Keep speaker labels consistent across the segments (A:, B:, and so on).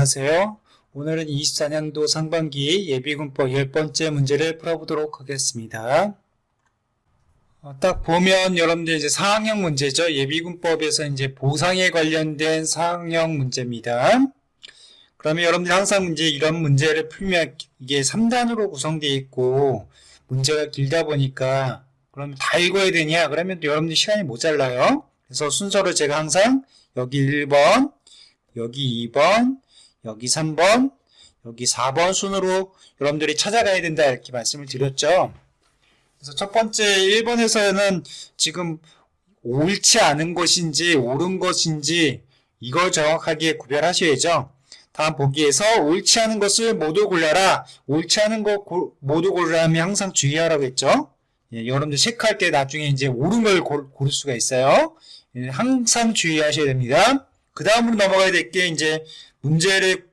A: 안녕하세요. 오늘은 24년도 상반기 예비군법 10번째 문제를 풀어보도록 하겠습니다. 어, 딱 보면 여러분들 이제 사학형 문제죠. 예비군법에서 이제 보상에 관련된 사학형 문제입니다. 그러면 여러분들 항상 이제 이런 문제를 풀면 이게 3단으로 구성되어 있고 문제가 길다 보니까 그러면 다 읽어야 되냐? 그러면 또 여러분들 시간이 모자라요. 그래서 순서를 제가 항상 여기 1번, 여기 2번, 여기 3번, 여기 4번 순으로 여러분들이 찾아가야 된다 이렇게 말씀을 드렸죠. 그래서 첫 번째 1번에서는 지금 옳지 않은 것인지 옳은 것인지 이걸 정확하게 구별하셔야죠. 다음 보기에서 옳지 않은 것을 모두 골라라. 옳지 않은 것 고- 모두 골라면 항상 주의하라고 했죠. 예, 여러분들 체크할 때 나중에 이제 옳은 걸 골- 고를 수가 있어요. 예, 항상 주의하셔야 됩니다. 그 다음으로 넘어가야 될 게 이제 문제를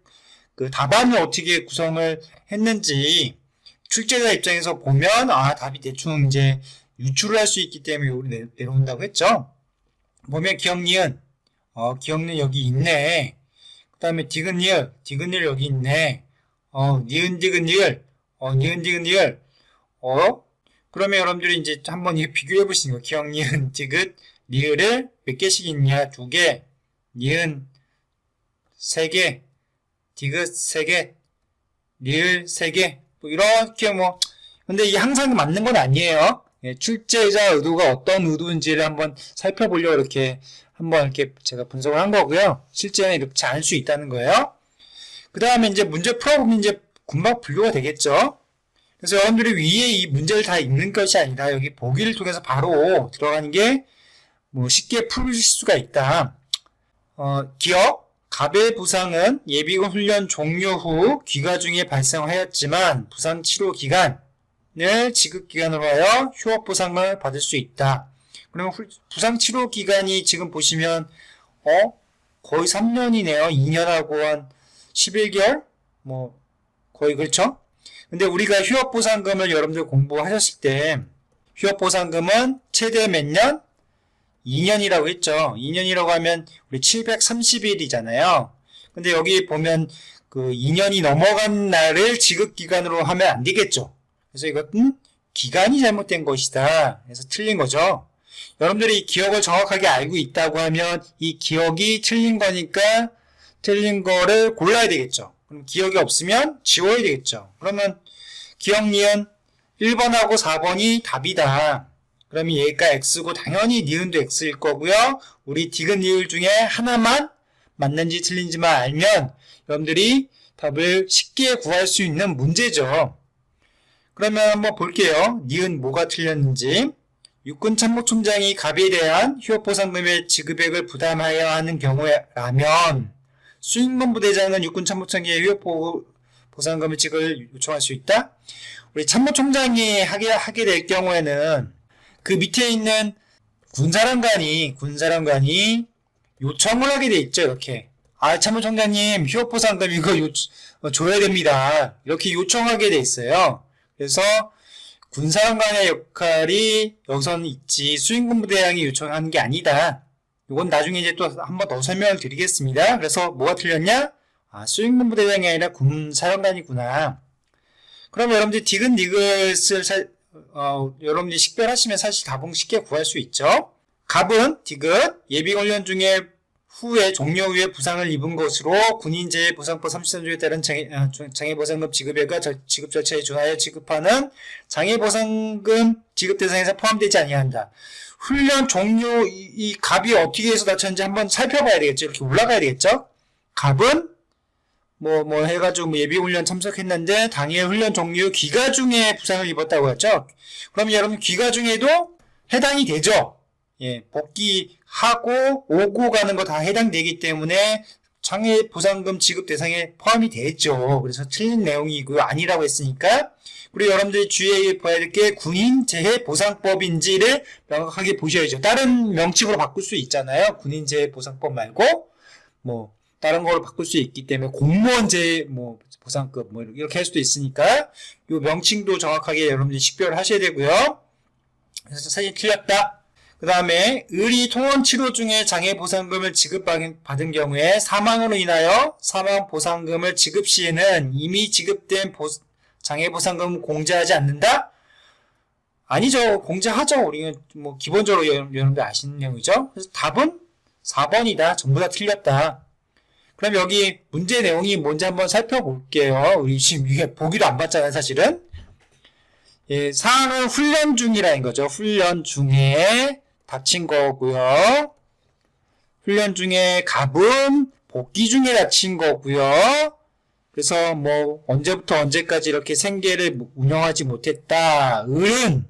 A: 그 답안을 어떻게 구성을 했는지 출제자 입장에서 보면 아 답이 대충 이제 유출을 할 수 있기 때문에 내- 내려온다고 했죠. 보면 기억 니은 어 기억 니은 여기 있네. 그 다음에 디귿 니을 디귿 니을 여기 있네. 어 니은 디귿 니을 어 니은 디귿 니을 어 그러면 여러분들이 이제 한번 비교해 보시는 거 기억 니은 디귿 니을을 몇 개씩 있냐 두 개, 니은 세 개, 디귿 세 개, 니을 세 개, 뭐 이렇게 뭐 근데 이게 항상 맞는 건 아니에요. 예, 출제자 의도가 어떤 의도인지를 한번 살펴보려고 이렇게 한번 이렇게 제가 분석을 한 거고요. 실제는 이렇지 않을 수 있다는 거예요. 그 다음에 이제 문제 풀어보면 이제 금방 분류가 되겠죠. 그래서 여러분들이 위에 이 문제를 다 읽는 것이 아니라 여기 보기를 통해서 바로 들어가는 게 뭐 쉽게 풀 수가 있다. 어, 기억, 갑의 부상은 예비군 훈련 종료 후 귀가 중에 발생하였지만 부상 치료 기간을 지급 기간으로 하여 휴업 보상을 받을 수 있다. 그러면 후- 부상 치료 기간이 지금 보시면 어 거의 3년이네요. 2년하고 한 11개월 뭐 거의 그렇죠? 근데 우리가 휴업 보상금을 여러분들 공부하셨을 때 휴업 보상금은 최대 몇 년? 2년이라고 했죠. 2년이라고 하면 우리 730일이잖아요. 근데 여기 보면 그 2년이 넘어간 날을 지급 기간으로 하면 안 되겠죠. 그래서 이것은 기간이 잘못된 것이다. 그래서 틀린 거죠. 여러분들이 이 기억을 정확하게 알고 있다고 하면 이 기억이 틀린 거니까 틀린 거를 골라야 되겠죠. 그럼 기억이 없으면 지워야 되겠죠. 그러면 기억 니은 1번하고 4번이 답이다. 그러면 얘가 x고 당연히 니은도 x일 거고요. 우리 디귿 니을 중에 하나만 맞는지 틀린지만 알면 여러분들이 답을 쉽게 구할 수 있는 문제죠. 그러면 한번 볼게요. 니은 뭐가 틀렸는지. 육군 참모총장이 갑에 대한 휴업보 상금의 지급액을 부담하여야 하는 경우라면 수행본부대장은 육군 참모총장의 휴업보상금을 지급을 요청할 수 있다. 우리 참모총장이 하게, 하게 될 경우에는 그 밑에 있는 군사령관이 군사령관이 요청을 하게 돼 있죠 이렇게. 아 참모총장님 휴업보 상금 이거 요, 어, 줘야 됩니다. 이렇게 요청하게 돼 있어요. 그래서 군사령관의 역할이 여기서는 있지 수행군부대장이 요청하는 게 아니다. 이건 나중에 이제 또 한 번 더 설명을 드리겠습니다. 그래서 뭐가 틀렸냐? 아 수행군부대장이 아니라 군사령관이구나. 그럼 여러분들 디귿 살, 어, 여러분들이 식별하시면 사실 답은 쉽게 구할 수 있죠. 갑은 디귿 예비훈련 중에 후에 종료 후에 부상을 입은 것으로 군인재해 보상법 33조에 따른 장애, 아, 조- 장애보상금 지급액과 절- 지급 절차에 준하여 지급하는 장애보상금 지급 대상에서 포함되지 아니한다. 훈련 종료 이, 이 갑이 어떻게 해서 다쳤는지 한번 살펴봐야 되겠죠. 이렇게 올라가야 되겠죠. 갑은 뭐, 뭐 해가지고 뭐 예비훈련 참석했는데 당일 훈련 종료 기가 중에 부상을 입었다고 했죠. 그럼 여러분 기가 중에도 해당이 되죠. 예, 복귀하고 오고 가는 거 다 해당되기 때문에 장애 보상금 지급 대상에 포함이 되죠. 그래서 틀린 내용이고요. 아니라고 했으니까 우리 여러분들이 주의해 봐야 될 게 군인 재해 보상법인지를 명확하게 보셔야죠. 다른 명칭으로 바꿀 수 있잖아요. 군인 재해 보상법 말고 뭐 다른 걸로 바꿀 수 있기 때문에 공무원재 뭐 보상급 뭐 이렇게 할 수도 있으니까 요 명칭도 정확하게 여러분들이 식별을 하셔야 되고요. 그래서 사실 틀렸다. 그 다음에 의리 통원 치료 중에 장애 보상금을 지급받은 받은 경우에 사망으로 인하여 사망 보상금을 지급 시에는 이미 지급된 보- 장애 보상금 공제하지 않는다? 아니죠. 공제하죠. 우리는 뭐 기본적으로 여러- 여러분들 아시는 내용이죠. 그래서 답은 4번이다. 전부 다 틀렸다. 그럼 여기 문제 내용이 뭔지 한번 살펴볼게요. 우리 지금 이게 보기도 안 봤잖아요, 사실은. 예, 사항은 훈련 중이라는 거죠. 훈련 중에 다친 거고요. 훈련 중에 갑은 복귀 중에 다친 거고요. 그래서 뭐 언제부터 언제까지 이렇게 생계를 운영하지 못했다. 을은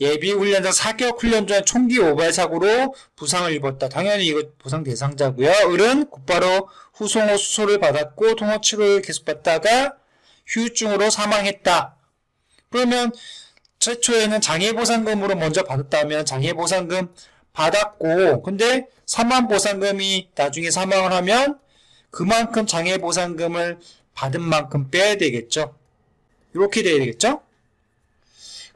A: 예비 훈련자 사격 훈련 중 총기 오발 사고로 부상을 입었다. 당연히 이거 보상 대상자고요. 을은 곧바로 후송호 수소를 받았고 통호 치료를 계속 받다가 후유증으로 사망했다. 그러면 최초에는 장애보상금으로 먼저 받았다면 장애보상금 받았고 근데 사망보상금이 나중에 사망을 하면 그만큼 장애보상금을 받은 만큼 빼야 되겠죠. 이렇게 돼야 되겠죠.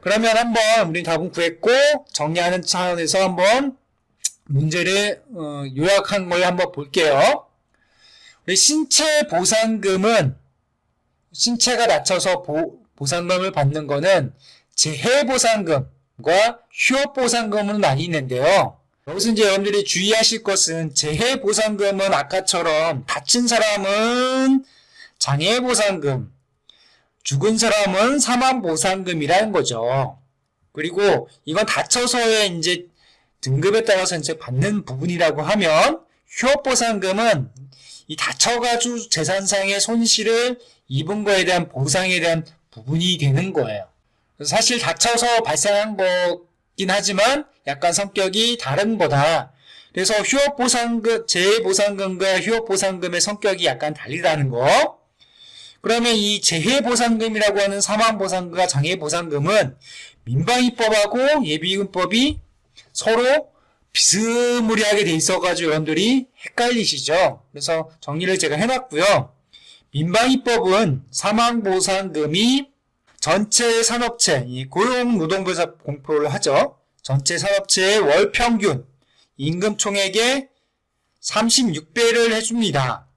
A: 그러면 한번 우리 답은 구했고 정리하는 차원에서 한번 문제를 어, 요약한 걸 한번 볼게요. 우리 신체 보상금은 신체가 다쳐서 보, 보상금을 받는 거는 재해보상금과 휴업보상금은 나뉘는데요. 여기서 이제 여러분들이 주의하실 것은 재해보상금은 아까처럼 다친 사람은 장애보상금, 죽은 사람은 사망 보상금이라는 거죠. 그리고 이건 다쳐서의 이제 등급에 따라서 이제 받는 부분이라고 하면 휴업 보상금은 이 다쳐가지고 재산상의 손실을 입은 거에 대한 보상에 대한 부분이 되는 거예요. 사실 다쳐서 발생한 거긴 하지만 약간 성격이 다른 거다. 그래서 휴업보상금, 재해보상금과 휴업보상금의 성격이 약간 다르다는 거. 그러면 이 재해보상금이라고 하는 사망보상금과 장애보상금은 민방위법하고 예비금법이 서로 비스무리하게 돼 있어가지고 여러분들이 헷갈리시죠? 그래서 정리를 제가 해놨고요. 민방위법은 사망보상금이 전체 산업체, 이 고용노동부에서 공표를 하죠. 전체 산업체의 월 평균 임금 총액의 36배를 해줍니다.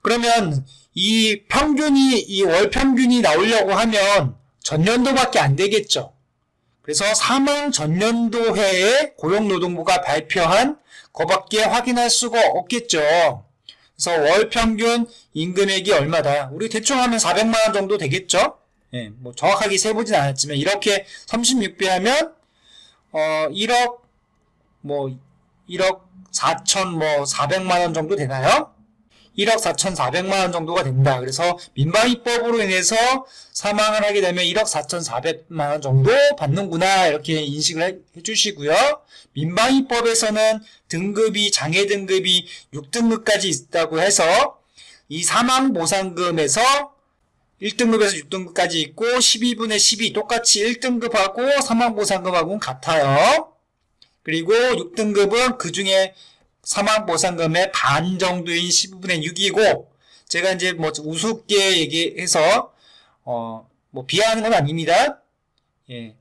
A: 그러면 이 평균이, 이 월 평균이 나오려고 하면 전년도밖에 안 되겠죠. 그래서 사망 전년도해에 고용노동부가 발표한 거밖에 확인할 수가 없겠죠. 그래서 월 평균 임금액이 얼마다? 우리 대충 하면 400만 원 정도 되겠죠? 예, 뭐 정확하게 세보진 않았지만 이렇게 36배 하면 어 1억 뭐 1억 4천 뭐 400만 원 정도 되나요? 1억 4,400만 원 정도가 된다. 그래서 민방위법으로 인해서 사망을 하게 되면 1억 4,400만 원 정도 받는구나 이렇게 인식을 해, 해주시고요. 민방위법에서는 등급이 장애 등급이 6등급까지 있다고 해서 이 사망 보상금에서 1등급에서 6등급까지 있고 12분의 12 똑같이 1등급하고 사망 보상금하고는 같아요. 그리고 6등급은 그 중에 사망보상금의 반 정도인 12분의 6이고, 제가 이제 뭐 우습게 얘기해서, 어, 뭐 비하하는 건 아닙니다. 예.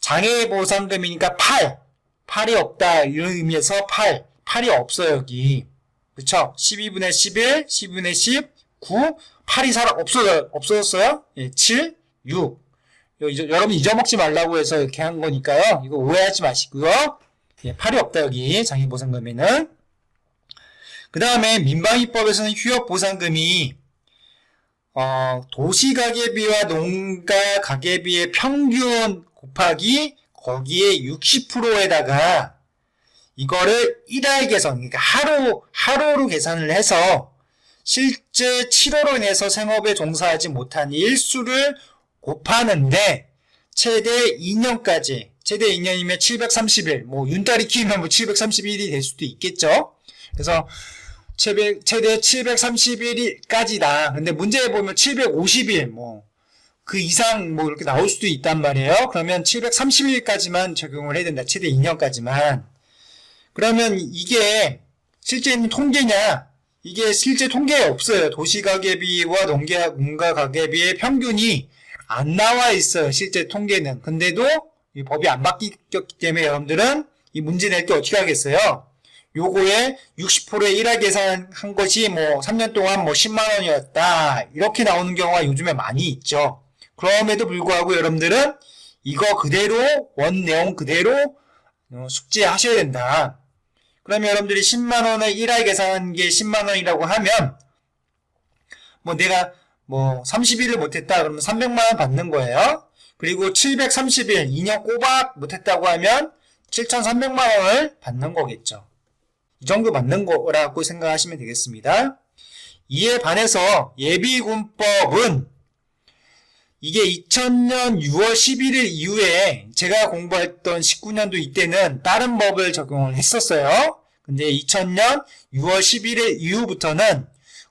A: 장애 보상금이니까 8. 8이 없다. 이런 의미에서 8. 8이 없어요, 여기. 그쵸? 12분의 11, 12분의 10, 9, 8이 살아, 없어져, 없어졌어요? 예, 7, 6. 요, 여러분 잊어먹지 말라고 해서 이렇게 한 거니까요. 이거 오해하지 마시고요. 예, 8이 없다, 여기. 장애 보상금에는. 그 다음에 민방위법에서는 휴업보상금이 어, 도시가계비와 농가 가계비의 평균 곱하기 거기에 60%에다가 이거를 일할 계산, 그러니까 하루, 하루로 계산을 해서 실제 치료로 인해서 생업에 종사하지 못한 일수를 곱하는데 최대 2년까지, 최대 2년이면 730일, 뭐 윤달이 키우면 뭐 731일이 될 수도 있겠죠. 그래서 최대, 최대 731일까지다. 근데 문제에 보면 750일, 뭐, 그 이상 뭐 이렇게 나올 수도 있단 말이에요. 그러면 730일까지만 적용을 해야 된다. 최대 2년까지만. 그러면 이게 실제 있는 통계냐? 이게 실제 통계에 없어요. 도시가계비와 농가, 농가가계비의 평균이 안 나와 있어요. 실제 통계는. 근데도 이 법이 안 바뀌었기 때문에 여러분들은 이 문제 낼 때 어떻게 하겠어요? 요거에 60%의 일할 계산한 것이 뭐 3년 동안 뭐 10만 원이었다. 이렇게 나오는 경우가 요즘에 많이 있죠. 그럼에도 불구하고 여러분들은 이거 그대로 원 내용 그대로 어, 숙지하셔야 된다. 그러면 여러분들이 10만 원을 일할 계산한 게 10만 원이라고 하면 뭐 내가 뭐 30일을 못했다 그러면 300만 원 받는 거예요. 그리고 730일 2년 꼬박 못했다고 하면 7,300만 원을 받는 거겠죠. 이 정도 받는 거라고 생각하시면 되겠습니다. 이에 반해서 예비군법은 이게 2000년 6월 11일 이후에 제가 공부했던 19년도 이때는 다른 법을 적용을 했었어요. 근데 2000년 6월 11일 이후부터는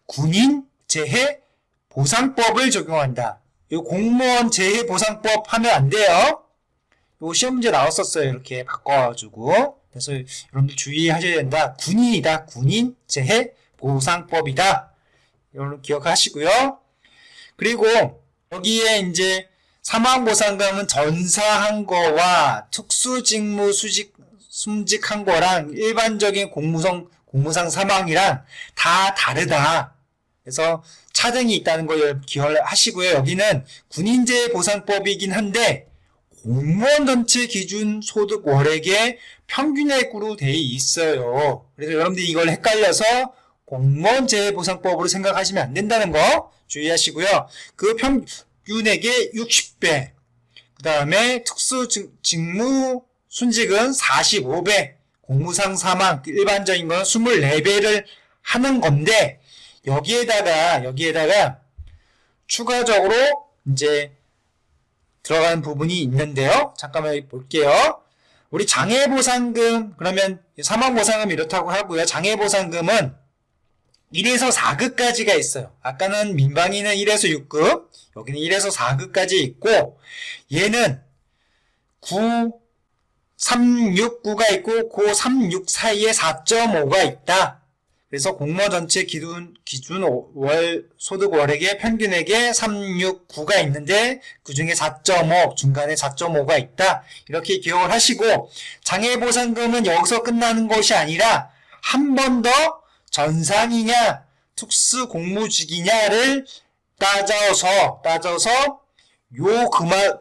A: 군인 재해 보상법을 적용한다. 이 공무원 재해 보상법 하면 안 돼요. 요 시험 문제 나왔었어요. 이렇게 바꿔가지고. 그래서 여러분들 주의하셔야 된다. 군인이다. 군인 재해 보상법이다. 여러분 기억하시고요. 그리고 여기에 이제 사망보상금은 전사한 거와 특수직무 수직 숨직한 거랑 일반적인 공무성 공무상 사망이랑 다 다르다. 그래서 차등이 있다는 걸 기억하시고요. 여기는 군인재 보상법이긴 한데 공무원 전체 기준 소득 월액의 평균액으로 돼 있어요. 그래서 여러분들이 이걸 헷갈려서 공무원 재보상법으로 생각하시면 안 된다는 거 주의하시고요. 그 평균액의 60배, 그 다음에 특수 직- 직무 순직은 45배, 공무상 사망 일반적인 건 24배를 하는 건데 여기에다가 여기에다가 추가적으로 이제 들어가는 부분이 있는데요. 잠깐만 볼게요. 우리 장애보상금 그러면 사망보상금 이렇다고 하고요. 장애보상금은 1에서 4급까지가 있어요. 아까는 민방위는 1에서 6급, 여기는 1에서 4급까지 있고 얘는 9, 3, 6, 9가 있고 그 3, 6 사이에 4.5가 있다. 그래서 공무원 전체 기준, 기준 월 소득 월액의 평균액에 3, 6, 9가 있는데 그 중에 4.5 중간에 4.5가 있다. 이렇게 기억을 하시고 장애보상금은 여기서 끝나는 것이 아니라 한 번 더 전상이냐 특수 공무직이냐를 따져서 따져서 요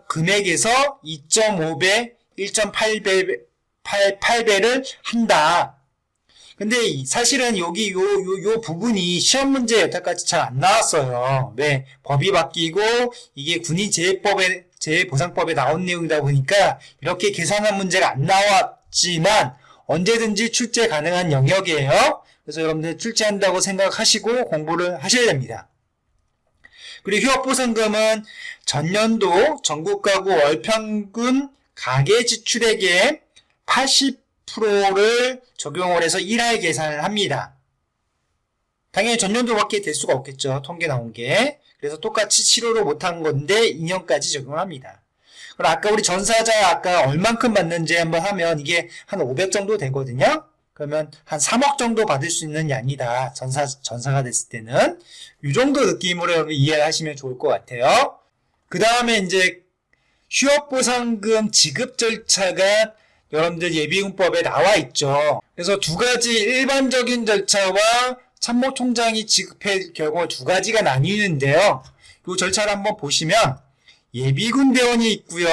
A: 금액에서 2.5배, 1.8배, 8, 8배를 한다. 근데 이- 사실은 여기 요, 요, 요 부분이 시험 문제 여태까지 잘 안 나왔어요. 왜? 법이 바뀌고 이게 군인 재해법에, 재해보상법에 나온 내용이다 보니까 이렇게 계산한 문제가 안 나왔지만 언제든지 출제 가능한 영역이에요. 그래서 여러분들 출제한다고 생각하시고 공부를 하셔야 됩니다. 그리고 휴업보상금은 전년도 전국 가구 월평균 가계 지출액의 80% 를 적용을 해서 1할 계산을 합니다. 당연히 전년도밖에 될 수가 없겠죠. 통계 나온 게. 그래서 똑같이 7호로 못한 건데 2년까지 적용합니다. 그럼 아까 우리 전사자 아까 얼만큼 받는지 한번 하면 이게 한 500 정도 되거든요. 그러면 한 3억 정도 받을 수 있는 양이다. 전사, 전사가 됐을 때는. 이 정도 느낌으로 이해를 하시면 좋을 것 같아요. 그 다음에 이제 휴업보상금 지급 절차가 여러분들 예비군법에 나와 있죠. 그래서 두 가지 일반적인 절차와 참모총장이 지급할 경우 두 가지가 나뉘는데요. 이 절차를 한번 보시면 예비군 대원이 있고요.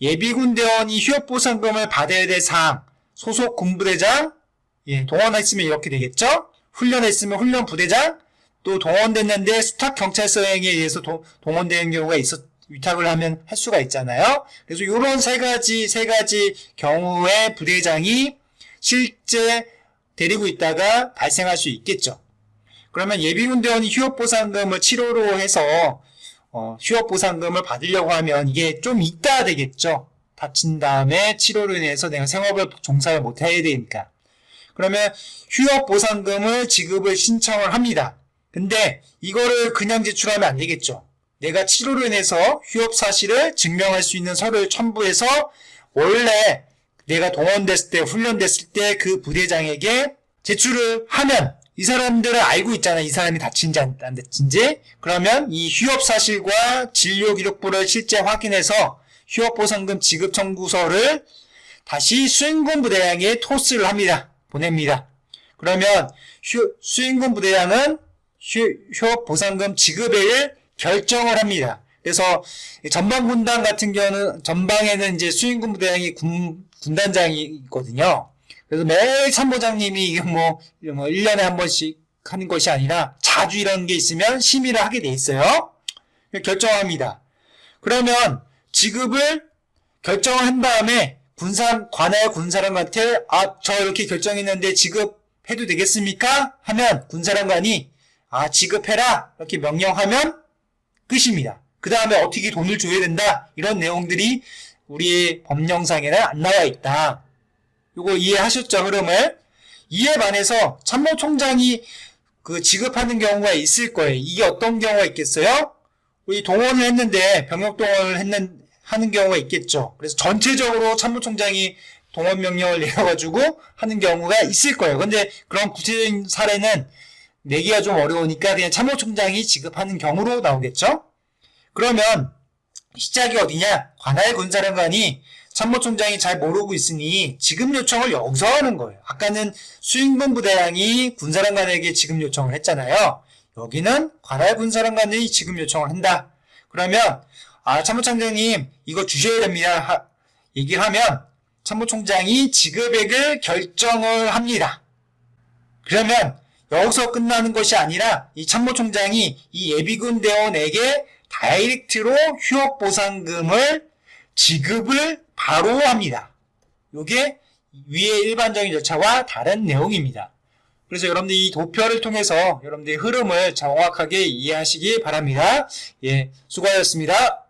A: 예비군 대원이 휴업보상금을 받아야 될 사항, 소속 군부대장, 예, 동원했으면 이렇게 되겠죠? 훈련했으면 훈련 부대장, 또 동원됐는데 수탁 경찰서행에 의해서 도- 동원되는 경우가 있었, 위탁을 하면 할 수가 있잖아요. 그래서 이런 세 가지, 세 가지 경우에 부대장이 실제 데리고 있다가 발생할 수 있겠죠. 그러면 예비군 대원이 휴업보상금을 7호로 해서 어, 휴업보상금을 받으려고 하면 이게 좀 있다 되겠죠. 다친 다음에 치료로 인해서 내가 생업을 종사를 못 해야 되니까. 그러면 휴업보상금을 지급을 신청을 합니다. 근데 이거를 그냥 제출하면 안 되겠죠. 내가 치료로 인해서 휴업 사실을 증명할 수 있는 서류를 첨부해서 원래 내가 동원됐을 때, 훈련됐을 때 그 부대장에게 제출을 하면 이 사람들은 알고 있잖아. 이 사람이 다친지 안, 안 다친지. 그러면 이 휴업 사실과 진료 기록부를 실제 확인해서 휴업 보상금 지급 청구서를 다시 수행군 부대장에 토스를 합니다. 보냅니다. 그러면 휴- 수행군 부대장은 휴, 휴업 보상금 지급을 결정을 합니다. 그래서 이 전방 군단 같은 경우는 전방에는 이제 수행군 부대장이 군, 군단장이 있거든요. 그래서 매일参谋장님이 이게 뭐, 뭐 1년에 한 번씩 하는 것이 아니라 자주 이런 게 있으면 심의를 하게 돼 있어요. 결정합니다. 그러면 지급을 결정을 한 다음에 군사 관할 군사령관한테 아 저 이렇게 결정했는데 지급해도 되겠습니까? 하면 군사령관이 아 지급해라 이렇게 명령하면 끝입니다. 그 다음에 어떻게 돈을 줘야 된다 이런 내용들이 우리의 법령상에는 안 나와 있다. 요거 이해하셨죠 흐름을? 이에 반해서 참모총장이 그 지급하는 경우가 있을 거예요. 이게 어떤 경우가 있겠어요? 우리 동원을 했는데 병력 동원을 했는 하는 경우가 있겠죠. 그래서 전체적으로 참모총장이 동원 명령을 내려가지고 하는 경우가 있을 거예요. 근데 그런 구체적인 사례는 내기가 좀 어려우니까 그냥 참모총장이 지급하는 경우로 나오겠죠. 그러면 시작이 어디냐? 관할 군사령관이 참모총장이 잘 모르고 있으니 지급 요청을 여기서 하는 거예요. 아까는 수행군 부대장이 군사령관에게 지급 요청을 했잖아요. 여기는 관할 군사령관이 지급 요청을 한다. 그러면 아 참모총장님 이거 주셔야 됩니다. 하- 얘기를 하면 참모총장이 지급액을 결정을 합니다. 그러면 여기서 끝나는 것이 아니라 이 참모총장이 이 예비군 대원에게 다이렉트로 휴업 보상금을 지급을 바로 합니다. 이게 위의 일반적인 절차와 다른 내용입니다. 그래서 여러분들 이 도표를 통해서 여러분들의 흐름을 정확하게 이해하시기 바랍니다. 예, 수고하셨습니다.